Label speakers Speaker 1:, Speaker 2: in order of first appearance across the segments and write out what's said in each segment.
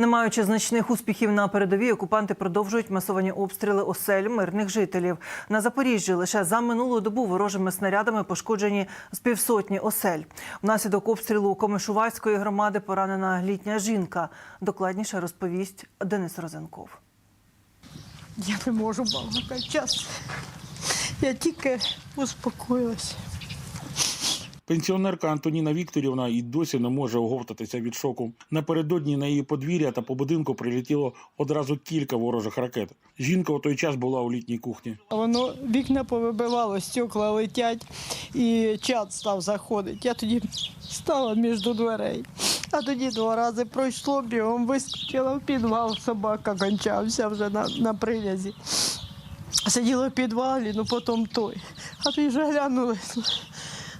Speaker 1: Не маючи значних успіхів на передовій, окупанти продовжують масовані обстріли осель мирних жителів. На Запоріжжі лише за минулу добу ворожими снарядами пошкоджені з півсотні осель. Внаслідок обстрілу Комишувацької громади поранена літня жінка. Докладніше розповість Денис Розенков.
Speaker 2: Я не можу балакати час. Я тільки успокоїлася.
Speaker 3: Пенсіонерка Антоніна Вікторівна і досі не може оговтатися від шоку. Напередодні на її подвір'я та по будинку прилетіло одразу кілька ворожих ракет. Жінка у той час була у літній кухні.
Speaker 2: Воно вікна повибивало, стекла летять, і чад став заходити. Я тоді стала між дверей. А тоді два рази пройшло, бігом вискочила в підвал, собака кончався вже на, на прив'язі. Сиділа в підвалі, ну потім той. А тоді вже глянули.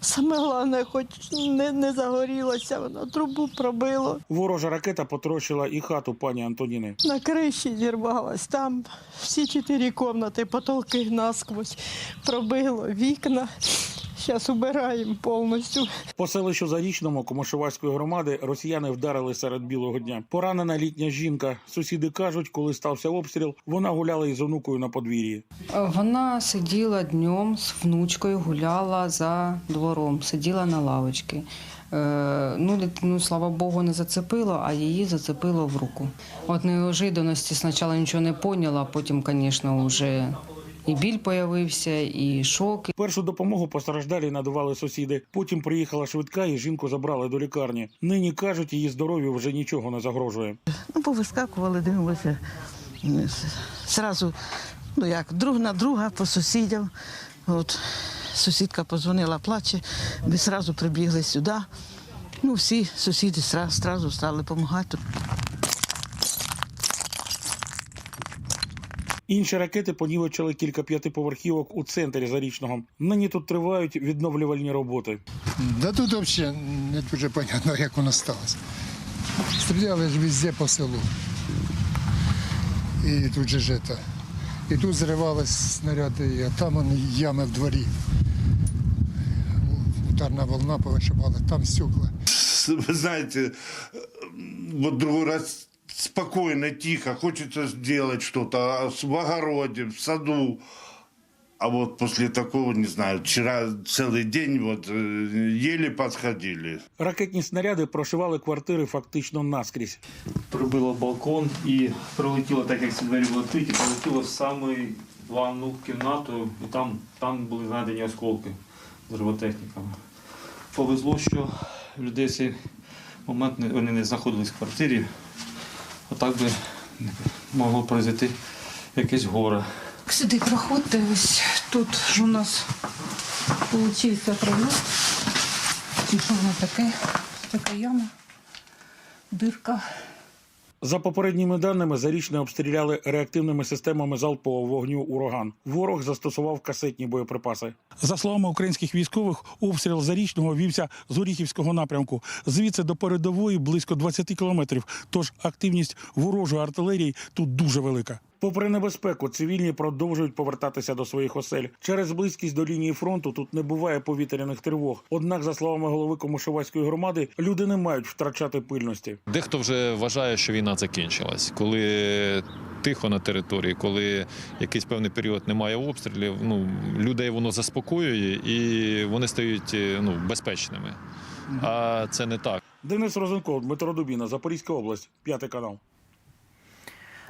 Speaker 2: Саме головне, хоч не, не загорілося, воно трубу пробило.
Speaker 3: Ворожа ракета потрощила і хату пані Антоніни.
Speaker 2: На криші зірвалась. Там всі чотири кімнати, потолки насквозь пробило, вікна. Зараз убираємо повністю.
Speaker 3: По селищу Зарічному Комишувацької громади росіяни вдарили серед білого дня. Поранена літня жінка. Сусіди кажуть, коли стався обстріл, вона гуляла із онукою на подвір'ї.
Speaker 4: Вона сиділа днем з внучкою, гуляла за двором, сиділа на лавочці. Е, ну, дитину, слава Богу, не зацепило, а її зацепило в руку. От неожиданності спочатку нічого не поняла, а потім, звісно, вже і біль появився, і шок.
Speaker 3: Першу допомогу постраждалі надавали сусіди. Потім приїхала швидка і жінку забрали до лікарні. Нині кажуть, її здоров'ю вже нічого не загрожує.
Speaker 5: Ну, повискакували, дивимося. М, Зразу, ну як, друг на друга, по сусідям. От сусідка позвонила, плаче, ми одразу прибігли сюди. Ну, всі сусіди зразу стали допомагати.
Speaker 3: Інші ракети понівечили кілька п'ятиповерхівок у центрі Зарічного. Нині тут тривають відновлювальні роботи.
Speaker 6: Да тут взагалі не дуже зрозуміло, як воно сталося. Стріляли ж везде по селу. І тут же ж это. І тут зривались снаряди, а там вони ями в дворі. Ударна волна повишивала, там стекла.
Speaker 7: вы знаете, э, вот другой раз спокойно, тихо, хочется сделать что-то в огороде, в саду. А вот после такого, не знаю, вчера целый день вот э, еле подходили.
Speaker 3: Ракетні снаряди прошивали квартири фактично наскрізь.
Speaker 8: пробило балкон і прилетіло, так як ці двері відкриті, прилетіло в саме ванну кімнату, і там, там були знайдені осколки з роботехніками. Повезло, що людей в цей момент не, вони не знаходились в квартирі, а так би могло произойти якесь горе.
Speaker 4: Сюди проходьте, ось тут у нас вийшов прольот. Чи що воно таке? Така яма, дирка.
Speaker 3: За попередніми даними, зарічне обстріляли реактивними системами залпового вогню ураган. Ворог застосував касетні боєприпаси. За словами українських військових, обстріл зарічного вівся з Оріхівського напрямку. Звідси до передової близько 20 кілометрів. Тож активність ворожої артилерії тут дуже велика. Попри небезпеку, цивільні продовжують повертатися до своїх осель. Через близькість до лінії фронту тут не буває повітряних тривог. Однак, за словами голови Комишувацької громади, люди не мають втрачати пильності.
Speaker 9: Дехто вже вважає, що війна закінчилась, коли тихо на території, коли якийсь певний період немає обстрілів. Ну людей воно заспокоює і вони стають е, ну безпечними. А це не так.
Speaker 3: Денис Розенков, Дмитро Дубіна, Запорізька область, п'ятий канал.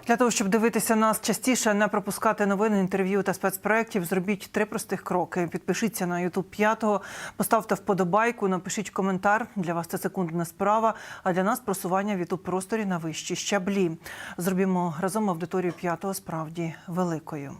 Speaker 1: Для того, щоб дивитися нас частіше, не пропускати новини, інтерв'ю та спецпроєктів, зробіть три простих кроки. Підпишіться на YouTube п'ятого, поставте вподобайку, напишіть коментар. Для вас це секундна справа, а для нас просування в youtube просторі на вищі щаблі. Зробімо разом аудиторію п'ятого справді великою.